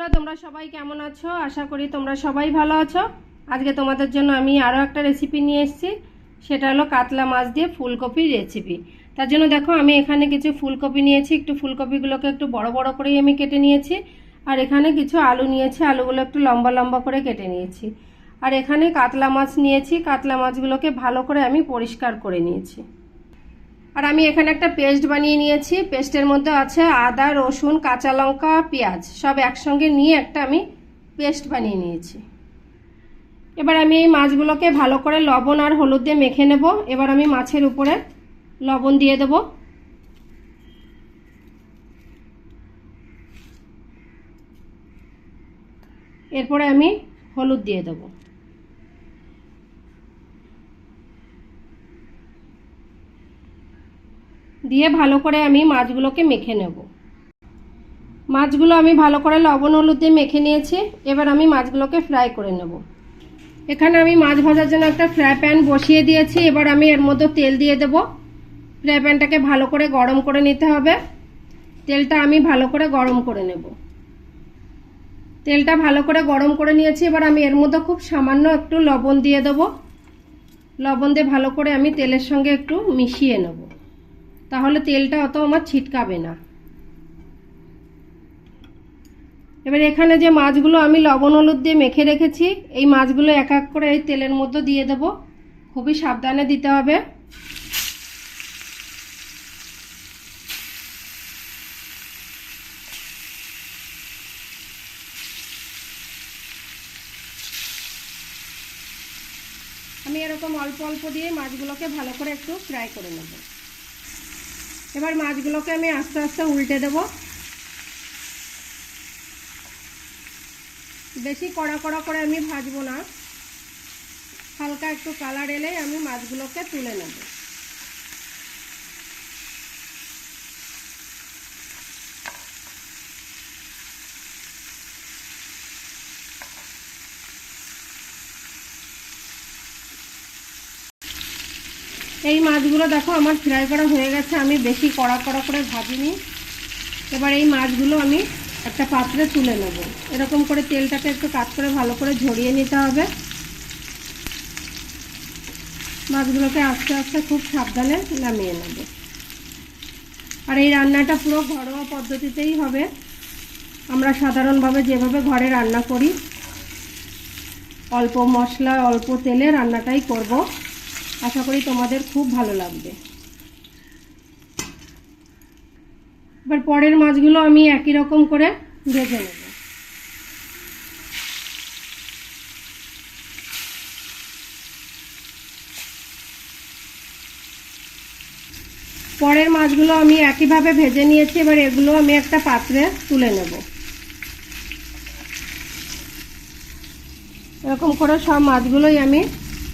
বন্ধুরা, তোমরা সবাই কেমন আছো? আশা করি তোমরা সবাই ভালো আছো। আজকে তোমাদের জন্য আমি আরও একটা রেসিপি নিয়ে এসেছি। সেটা হলো কাতলা মাছ দিয়ে ফুলকপির রেসিপি তার জন্য দেখো, আমি এখানে কিছু ফুলকপি নিয়েছি। একটু ফুলকপিগুলোকে একটু বড় বড় করেই আমি কেটে নিয়েছি। আর এখানে কিছু আলু নিয়েছি। আলুগুলো একটু লম্বা লম্বা করে কেটে নিয়েছি। আর এখানে কাতলা মাছ নিয়েছি। কাতলা মাছগুলোকে ভালো করে আমি পরিষ্কার করে নিয়েছি। আর আমি এখানে একটা পেস্ট বানিয়ে নিয়েছি। পেস্টের মধ্যে আছে আদা, রসুন, কাঁচা লঙ্কা, পেঁয়াজ। সব একসঙ্গে নিয়ে একটা আমি পেস্ট বানিয়ে নিয়েছি। এবার আমি এই মাছগুলোকে ভালো করে লবণ আর হলুদ দিয়ে মেখে নেব। এবার আমি মাছের উপরে লবণ দিয়ে দেব। এরপরে আমি হলুদ দিয়ে দেবো। দিয়ে ভালো করে আমি মাছগুলোকে মেখে নেব। মাছগুলো আমি ভালো করে লবণ হলুদ দিয়ে মেখে নিয়েছি, এবার আমি মাছগুলোকে ফ্রাই করে নেব। এখানে আমি মাছ ভাজার জন্য একটা ফ্রাই প্যান বসিয়ে দিয়েছি, এবার আমি এর মধ্যে তেল দিয়ে দেব। ফ্রাই প্যানটাকে ভালো করে গরম করে নিতে হবে। তেলটা আমি ভালো করে গরম করে নেব। তেলটা ভালো করে গরম করে নিয়েছি, এবার আমি এর মধ্যে খুব সামান্য একটু লবণ দিয়ে দেবো। লবণ দিয়ে ভালো করে আমি তেলের সঙ্গে একটু মিশিয়ে নেব। তাহলে তেলটা অত আমার ছিটকাবে না। এবার এখানে যে মাছগুলো আমি লবণ হলুদ দিয়ে মেখে রেখেছি, এই মাছগুলো এক এক করে এই তেলের মধ্যে দিয়ে দেব। খুবই সাবধানে দিতে হবে। আমি এরকম অল্প অল্প দিয়ে মাছগুলোকে ভালো করে একটু ফ্রাই করে নেব। এবার মাছগুলোকে আমি আস্তে আস্তে উল্টে দেব। বেশি কড়া কড়া করে আমি ভাজবো না। হালকা একটু কালার এলেই আমি মাছগুলোকে তুলে নেব। এই মাছগুলো দেখো, আমার ফ্রাই করা হয়ে গেছে, আমি বেশি কড়া কড়া করে ভাজিনি। এবার এই মাছগুলো আমি একটা পাত্রে তুলে নেব। এরকম করে তেলটাকে একটু কাট করে ভালো করে ঝরিয়ে নিতে হবে। মাছগুলোকে আস্তে আস্তে খুব সাবধানে নামিয়ে নেব। আর এই রান্নাটা পুরো ঘরোয়া পদ্ধতিতেই হবে। আমরা সাধারণভাবে যেভাবে ঘরে রান্না করি, অল্প মশলা, অল্প তেলে রান্নাটাই করব। আশা করি তোমাদের খুব ভালো লাগবে। এবার পরের মাছগুলো আমি একই রকম করে ভেজে নেব। পরের মাছগুলো আমি একইভাবে ভেজে নিয়েছি, এবার এগুলো আমি একটা পাত্রে তুলে নেব। এরকম করে সব মাছগুলোই আমি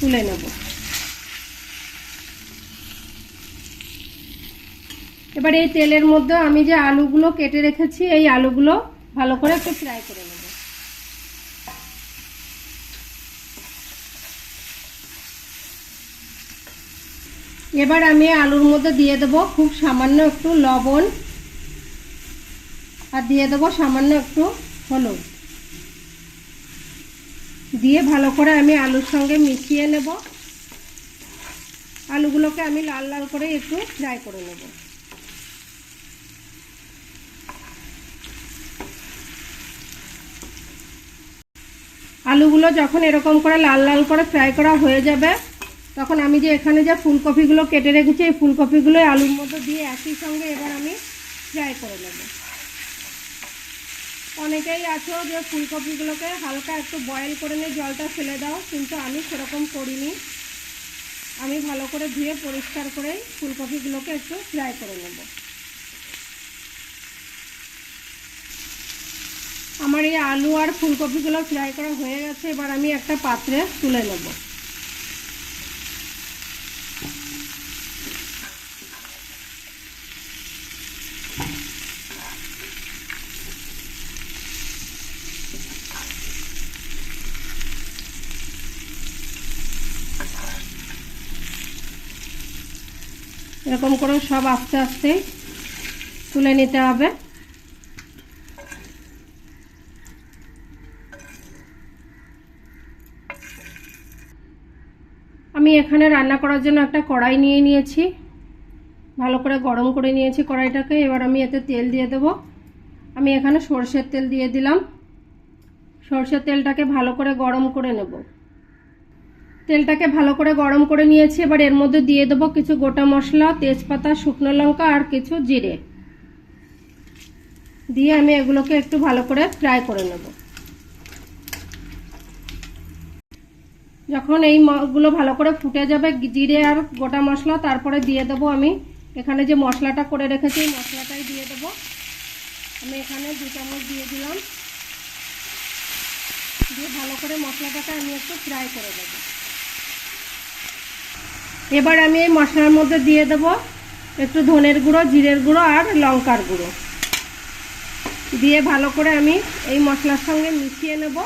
তুলে নেব। এবার এই তেলের মধ্যে আমি যে আলুগুলো কেটে রেখেছি, এই আলুগুলো ভালো করে একটু ফ্রাই করে নেব। এবার আমি আলুর মধ্যে দিয়ে দেবো খুব সামান্য একটু লবণ আর দিয়ে দেবো সামান্য একটু হলুদ। দিয়ে ভালো করে আমি আলুর সঙ্গে মিশিয়ে নেব। আলুগুলোকে আমি লাল লাল করে একটু ফ্রাই করে নেব। আলুগুলো যখন এরকম করে লাল লাল করে ফ্রাই করা হয়ে যাবে, তখন আমি যে এখানে যে ফুলকপিগুলো কেটে রেখেছি, এই ফুলকপিগুলো আলুর মধ্যে দিয়ে একই সঙ্গে এবার আমি ফ্রাই করে নেব। অনেকেই আছো যে ফুলকপিগুলোকে হালকা একটু বয়েল করে নিয়ে জলটা ফেলে দাও, কিন্তু আমি সেরকম করিনি। আমি ভালো করে ধুয়ে পরিষ্কার করেই ফুলকপিগুলোকে একটু ফ্রাই করে নেব। আমার এই আলু আর ফুলকপিগুলো ফ্রাই করা হয়ে গেছে, এবার আমি একটা পাত্রে তুলে নেব। এরকম করে সব আস্তে আস্তে তুলে নিতে হবে। আমি এখানে রান্না করার জন্য একটা কড়াই নিয়ে নিয়েছি। ভালো করে গরম করে নিয়েছি কড়াইটাকে। এবার আমি এতে তেল দিয়ে দেবো। আমি এখানে সর্ষের তেল দিয়ে দিলাম। সর্ষের তেলটাকে ভালো করে গরম করে নেব। তেলটাকে ভালো করে গরম করে নিয়েছি। এবার এর মধ্যে দিয়ে দেবো কিছু গোটা মশলা, তেজপাতা, শুকনো লঙ্কা আর কিছু জিরে। দিয়ে আমি এগুলোকে একটু ভালো করে ফ্রাই করে নেব। যখন এই গুলো ভালো করে ফুটে যাবে, জিরে আর গোটা মশলা, তারপরে দিয়ে দেবো আমি এখানে যে মশলাটা করে রেখেছি মশলাটাই দিয়ে দেবো। আমি এখানে দু চামচ দিয়ে দিলাম। দিয়ে ভালো করে মশলাটাকে আমি একটু ফ্রাই করে দেবো এবার আমি এই মশলার মধ্যে দিয়ে দেবো একটু ধনের গুঁড়ো, জিরের গুঁড়ো আর লঙ্কার গুঁড়ো। দিয়ে ভালো করে আমি এই মশলার সঙ্গে মিশিয়ে নেব।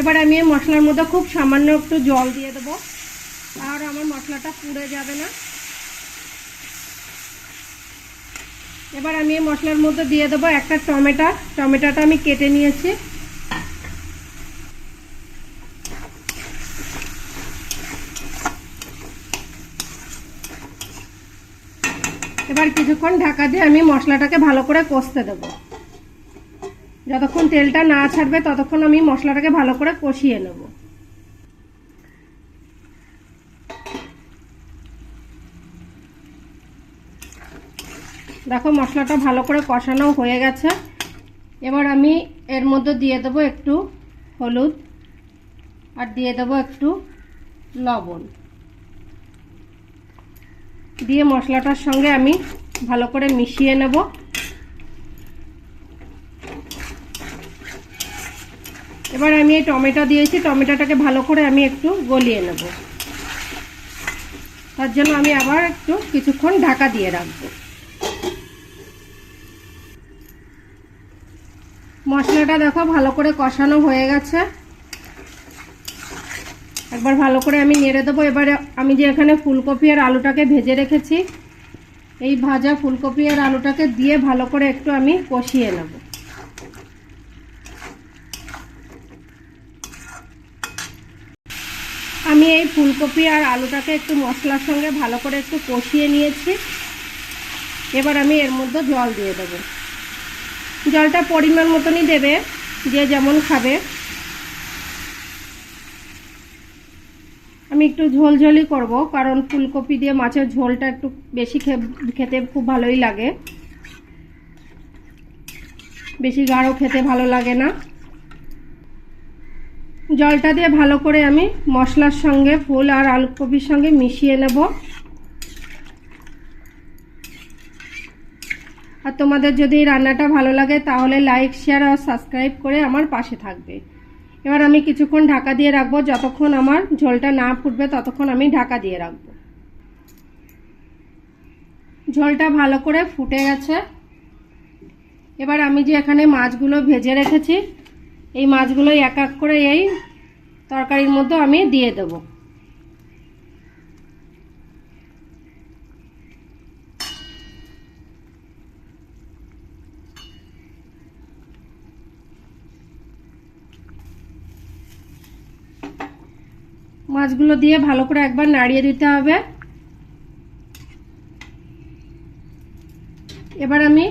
এবার আমি এই মশলার মধ্যে খুব সামান্য একটু জল দিয়ে দেবো। আর আমার মশলাটা পুড়ে যাবে না। এবার আমি এই মশলার মধ্যে দিয়ে দেবো একটা টমেটো। টমেটোটা আমি কেটে নিয়েছি। এবার কিছুক্ষণ ঢাকা দিয়ে আমি মশলাটাকে ভালো করে কষতে দেব। যতক্ষণ তেলটা না ছাড়বে, ততক্ষণ আমি মশলাটাকে ভালো করে কষিয়ে নেব। দেখো, মশলাটা ভালো করে কষানো হয়ে গেছে। এবার আমি এর মধ্যে দিয়ে দেবো একটু হলুদ আর দিয়ে দেবো একটু লবণ। দিয়ে মশলাটার সঙ্গে আমি ভালো করে মিশিয়ে নেব এবার আমি টমেটো দিয়েছি, টমেটোটাকে ভালো করে আমি একটু গলিয়ে নেব। তার জন্য আমি আবার একটু কিছুক্ষণ ঢাকা দিয়ে রাখব। মশলাটা দেখো ভালো করে কষানো হয়ে গেছে। একবার ভালো করে আমি নেড়ে দেবো। এবারে আমি যে এখানে ফুলকপি আর আলুটাকে ভেজে রেখেছি, এই ভাজা ফুলকপি আর আলুটাকে দিয়ে ভালো করে একটু আমি কষিয়ে নেব। আমি এই ফুলকপি আর আলুটাকে একটু মশলার সঙ্গে ভালো করে একটু কষিয়ে নিয়েছি। এবার আমি এর মধ্যে জল দিয়ে দেবো। জলটা পরিমাণ মতনই দেবে, যে যেমন খাবে। আমি একটু ঝোলঝোলই করব, কারণ ফুলকপি দিয়ে মাছের ঝোলটা একটু বেশি খেতে খুব ভালোই লাগে। বেশি গাঢ় খেতে ভালো লাগে না। জলটা দিয়ে ভালো করে আমি মশলার সঙ্গে ফুল আর আলু কপির সঙ্গে মিশিয়ে নেব। আর তোমাদের যদি রান্নাটা ভালো লাগে তাহলে লাইক, শেয়ার আর সাবস্ক্রাইব করে আমার পাশে থাকবে। এবার আমি কিছুক্ষণ ঢাকা দিয়ে রাখব। যতক্ষণ আমার ঝোলটা না ফুটবে ততক্ষণ আমি ঢাকা দিয়ে রাখব। ঝোলটা ভালো করে ফুটে গেছে। এবার আমি যে এখানে মাছগুলো ভেজে রেখেছি এই মাছগুলো এক এক করে এই তরকারির মধ্যে আমি দিয়ে দেবো। মাছগুলো দিয়ে ভালো করে একবার নাড়িয়ে দিতে হবে। এবার আমি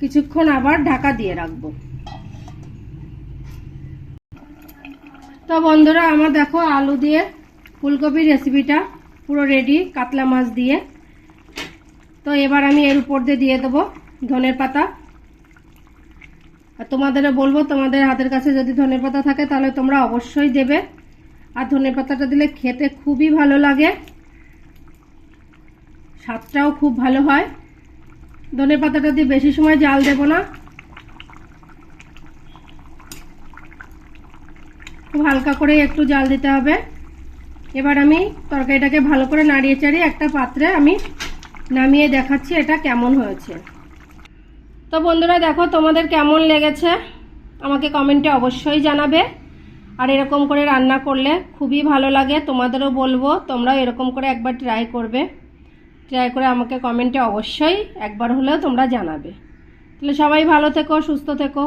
কিছুক্ষণ আবার ঢাকা দিয়ে রাখব। বন্ধুরা, আমার দেখো আলু দিয়ে ফুলকপির রেসিপিটা পুরো রেডি কাতলা মাছ দিয়ে। তো এবার আমি এর উপর দিয়ে দিয়ে দেবো ধনের পাতা। আর তোমাদেরও বলব, তোমাদের হাতের কাছে যদি ধনের পাতা থাকে, তাহলে তোমরা অবশ্যই দেবে। আর ধনে পাতাটা দিলে খেতে খুবই ভালো লাগে। স্বাদটাও খুব ভালো হয়। ধনে পাতাটা দিয়ে বেশি সময় জাল দেব না। খুব হালকা করে একটু জাল দিতে হবে। এবার আমি তরকারিটাকে ভালো করে নাড়িয়ে চাড়িয়ে একটা পাত্রে আমি নামিয়ে দেখাচ্ছি এটা কেমন হয়েছে। তো বন্ধুরা দেখো তোমাদের কেমন লেগেছে? আমাকে কমেন্টে অবশ্যই জানাবে। আর এরকম করে রান্না করলে খুবই ভালো লাগে, তোমাদেরও বলব, তোমরাও এরকম করে একবার ট্রাই করবে। ট্রাই করে আমাকে কমেন্টে অবশ্যই একবার হলেও তোমরা জানাবে। তাহলে সবাই ভালো থেকো, সুস্থ থেকো।